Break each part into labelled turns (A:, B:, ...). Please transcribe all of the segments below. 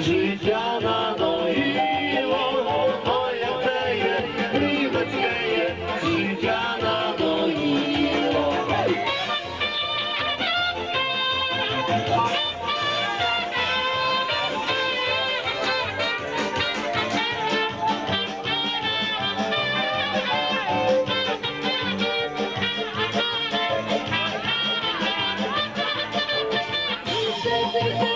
A: життя надоїло, ой, як це є, рибацьке життя надоїло. Я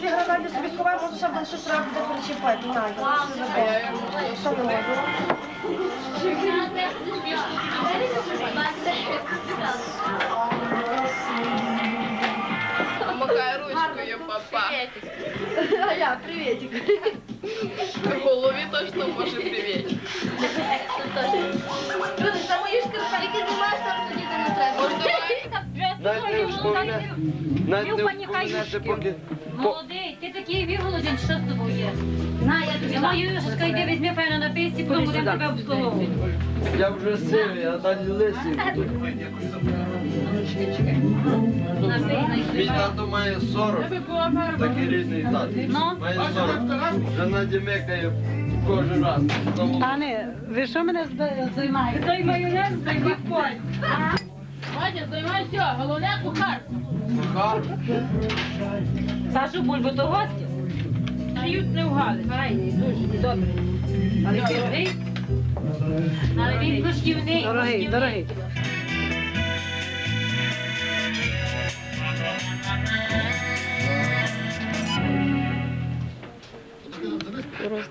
B: Ці гранати собі ховаємо, тому що там щось треба буде перечіпати. Надя, що забув? Що не можу?
C: Помагай ручкою, папа.
B: А я, приветик.
C: В голові точно може привіт.
D: Навіть не вспоминати, навіть не вспоминати, поки...
E: Молодий, ти такий віголодень, що з тобою є? На, я тобі мою юшечка, йди візьми файно на писі, потім будемо тебе обслуговувати.
D: Я вже сивий, а далі лисий. Мій тато має 40, такий рідний тато.
E: Ну?
D: Має 40. Жена дімекає кожен раз.
E: Пане, ви що мене займаєте? Той майонез, той бікпой.
C: Вадя, займай все, головне кухар.
D: кухар.
E: Сашу бульбу то гості. Дають не вгали. Файний, дуже добре. Але дорогий. Але він коштівний. Дорогий, дорогий.
A: Того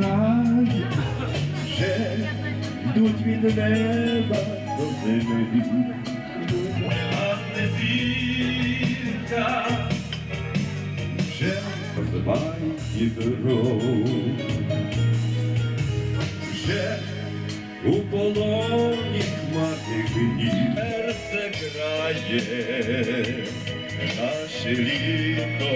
A: разу вже йдуть від неба до землі, а не зірка. Вже позиває дорогу, вже у полоні мати гнів серце грає, наше літо.